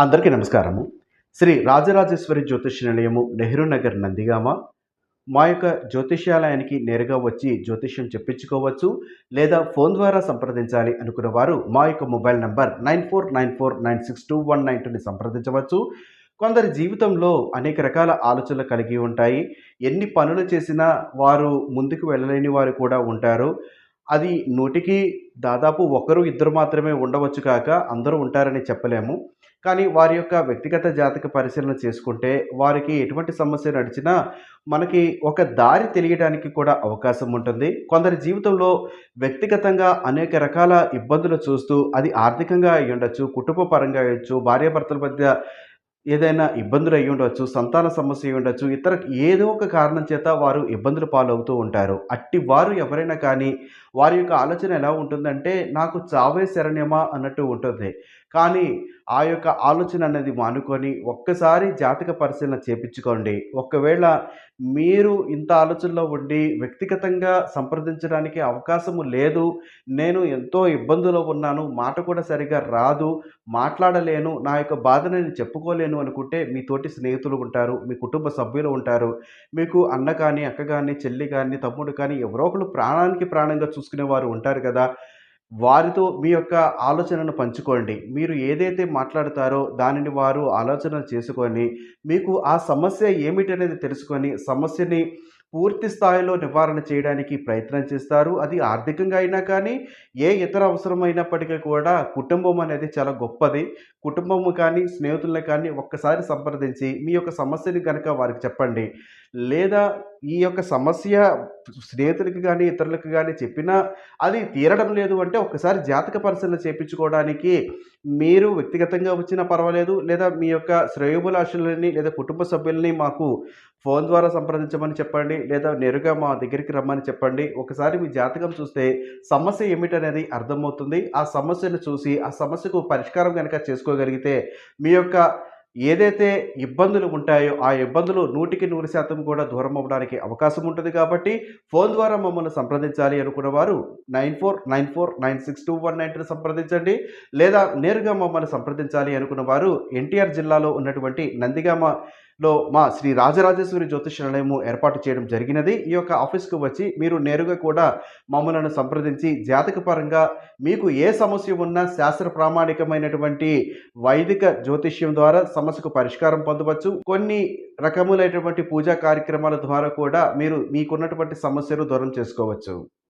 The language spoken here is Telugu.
అందరికీ నమస్కారము. శ్రీ రాజరాజేశ్వరి జ్యోతిష్య నిలయము నెహ్రూ నగర్ నందిగామ. మా యొక్క జ్యోతిష్యాలయానికి నేరుగా వచ్చి జ్యోతిష్యం చెప్పించుకోవచ్చు లేదా ఫోన్ ద్వారా సంప్రదించాలి అనుకున్న వారు మా యొక్క mobile number nine four nine four nine six two one nine టూని సంప్రదించవచ్చు. కొందరి జీవితంలో అనేక రకాల ఆలోచనలు కలిగి ఉంటాయి. ఎన్ని పనులు చేసినా వారు ముందుకు వెళ్ళలేని వారు కూడా ఉంటారు. అది నూటికి దాదాపు ఒకరు ఇద్దరు మాత్రమే ఉండవచ్చు కాక అందరూ ఉంటారని చెప్పలేము. కానీ వారి యొక్క వ్యక్తిగత జాతక పరిశీలన చేసుకుంటే వారికి ఎటువంటి సమస్య నడిచినా మనకి ఒక దారి తెలియడానికి కూడా అవకాశం ఉంటుంది. కొందరి జీవితంలో వ్యక్తిగతంగా అనేక రకాల ఇబ్బందులు చూస్తూ అది ఆర్థికంగా అయ్యుండొచ్చు కుటుంబ పరంగా అయ్యొచ్చు భార్యాభర్తల మధ్య ఏదైనా ఇబ్బందులు అయ్యి ఉండవచ్చు సంతాన సమస్య అయి ఉండొచ్చు ఇతర ఏదో ఒక కారణం చేత వారు ఇబ్బందులు పాలవుతూ ఉంటారు. అట్టి వారు ఎవరైనా కానీ వారి యొక్క ఆలోచన ఎలా ఉంటుందంటే నాకు చావే శరణ్యమా అన్నట్టు ఉంటుంది. కానీ ఆ యొక్క ఆలోచన అనేది మానుకొని ఒక్కసారి జాతక పరిశీలన చేపించుకోండి. ఒకవేళ మీరు ఇంత ఆలోచనలో ఉండి వ్యక్తిగతంగా సంప్రదించడానికి అవకాశము లేదు నేను ఎంతో ఇబ్బందులో ఉన్నాను మాట కూడా సరిగా రాదు మాట్లాడలేను నా యొక్క బాధ నేను చెప్పుకోలేను అనుకుంటే మీ తోటి స్నేహితులు ఉంటారు మీ కుటుంబ సభ్యులు ఉంటారు. మీకు అన్న కానీ అక్క కానీ చెల్లి కానీ తమ్ముడు కానీ ఎవరో ఒకరు ప్రాణానికి ప్రాణంగా చూసుకునే వారు ఉంటారు కదా. వారితో మీ యొక్క ఆలోచనను పంచుకోండి. మీరు ఏదైతే మాట్లాడతారో దానిని వారు ఆలోచన చేసుకొని మీకు ఆ సమస్య ఏమిటనేది తెలుసుకొని సమస్యని పూర్తి స్థాయిలో నివారణ చేయడానికి ప్రయత్నం చేస్తారు. అది ఆర్థికంగా అయినా కానీ ఏ ఇతర అవసరమైనప్పటికీ కూడా కుటుంబం అనేది చాలా గొప్పది. కుటుంబము కానీ స్నేహితులను కానీ ఒక్కసారి సంప్రదించి మీ యొక్క సమస్యని కనుక వారికి చెప్పండి. లేదా ఈ యొక్క సమస్య స్నేహితులకి కానీ ఇతరులకు కానీ చెప్పినా అది తీరడం లేదు అంటే ఒకసారి జాతక పరిశీలన చేయించుకోవడానికి మీరు వ్యక్తిగతంగా వచ్చినా పర్వాలేదు లేదా మీ యొక్క శ్రేయోభిలాషులని లేదా కుటుంబ సభ్యుల్ని మాకు ఫోన్ ద్వారా సంప్రదించమని చెప్పండి లేదా నేరుగా మా దగ్గరికి రమ్మని చెప్పండి. ఒకసారి మీ జాతకం చూస్తే సమస్య ఏమిటనేది అర్థమవుతుంది. ఆ సమస్యను చూసి ఆ సమస్యకు పరిష్కారం కనుక చేసుకోగలిగితే మీ యొక్క ఏదైతే ఇబ్బందులు ఉంటాయో ఆ ఇబ్బందులు నూటికి నూరు శాతం కూడా దూరం అవ్వడానికి అవకాశం ఉంటుంది కాబట్టి ఫోన్ ద్వారా మమ్మల్ని సంప్రదించాలి అనుకున్న వారు nine four nine four nine six two one nine సంప్రదించండి. లేదా నేరుగా మమ్మల్ని సంప్రదించాలి అనుకున్న వారు ఎన్టీఆర్ జిల్లాలో ఉన్నటువంటి నందిగామ లో మా శ్రీ రాజరాజేశ్వరి జ్యోతిష్యాలయము ఏర్పాటు చేయడం జరిగినది. ఈ యొక్క ఆఫీస్కు వచ్చి మీరు నేరుగా కూడా మమ్మలను సంప్రదించి జాతకపరంగా మీకు ఏ సమస్య ఉన్నా శాస్త్ర ప్రామాణికమైనటువంటి వైదిక జ్యోతిష్యం ద్వారా సమస్యకు పరిష్కారం పొందవచ్చు. కొన్ని రకములైనటువంటి పూజా కార్యక్రమాల ద్వారా కూడా మీరు మీకున్నటువంటి సమస్యను దూరం చేసుకోవచ్చు.